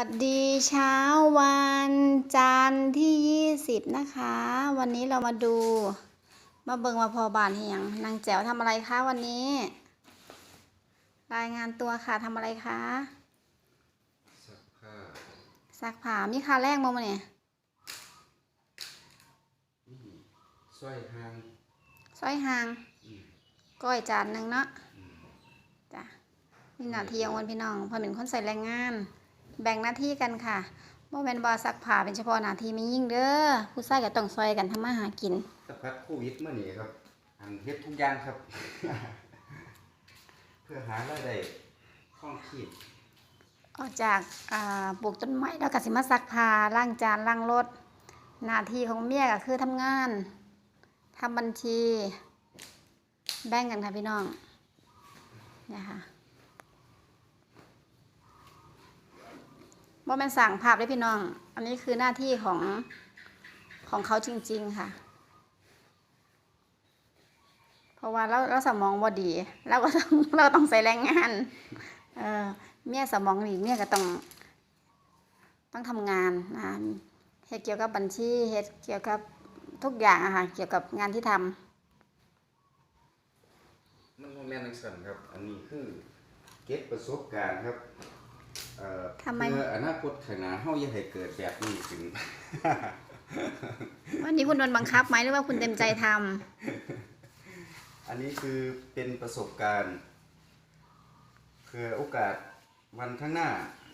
วัสดีเช้าวันจันทร์ที่ 20 นะคะ วันนี้เรามาดู มาเบิงมาพอบานเฮียงนางแจ๋วทำอะไรคะวันนี้ รายงานตัวค่ะทำอะไรคะสักผ้าซักผ้ามีค่าแรกมาเนี่ยนี่สร้อยหางซอยหางอืมก้อยจานหนึ่งเนาะอืมจ้ะนี่หน้าที่ของวันพี่น้องเพอเป็นคนใส่แรงงาน แบ่งหน้าที่กันค่ะบ่เป็นบอซักผ้าเป็นเฉพาะหน้าที่ไม่ยิ่งเด้อผู้ชายก็ต้องซอยกันทำมาหากินสักพักโควิดเมื่อนี้ครับอันเฮ็ดทุกอย่างครับ เพื่อหารายได้ข้องขีดออกจากอ่าปลูกต้นไม้แล้วก็สิมาซักผ้าล้างจานล้างรถหน้าที่ของเมียก็คือทำงานทำบัญชี แบ่งกันค่ะพี่น้องเนี่ยค่ะ ว่ามันสั่งภาพเลยพี่น้อง อันนี้คือหน้าที่ของของเขาจริง ๆ ค่ะ เพราะว่าเราเราสมองบ่ดีเราก็ต้องเราก็ต้องใส่แรงงาน เออเมียสมองดีเมียก็ต้องต้องทำงานนะเฮ็ดเกี่ยวกับบัญชีเฮ็ดเกี่ยวกับทุกอย่างอะค่ะเกี่ยวกับงานที่ทำมันบ่แม่นจังซั่นครับ อันนี้คือเก็บประสบการณ์ครับ เอ่อทำไม เพื่ออนาคตข้างหน้าเฮาอย่าให้เกิดแบบนี้ขึ้น วันนี้คุณโดนบังคับไหมหรือว่าคุณเต็มใจทำอันนี้คือเป็นประสบการณ์เพื่อโอกาสวันข้างหน้า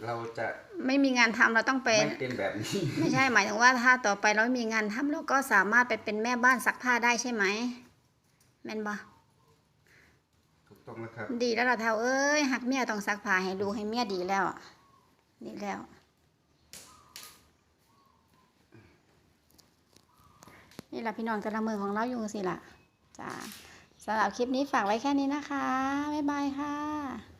เราจะไม่มีงานทำเราต้องไปไม่เป็นแบบนี้ ไม่ใช่หมายถึงว่าถ้าต่อไปเราไม่มีงานทำเราก็สามารถไปเป็นแม่บ้านซักผ้าได้ใช่ไหมแม่นบ่ถูกต้องแล้วครับ ดีแล้วล่ะเท่าเอ้ยหักเมียต้องซักผ้าให้ดูให้เมียดีแล้วอะ นี่แล้ว นี่แหละพี่น้องแต่ละมือของเราอยู่สิล่ะจ้าสำหรับคลิปนี้ฝากไว้แค่นี้นะคะ บ๊ายบายค่ะ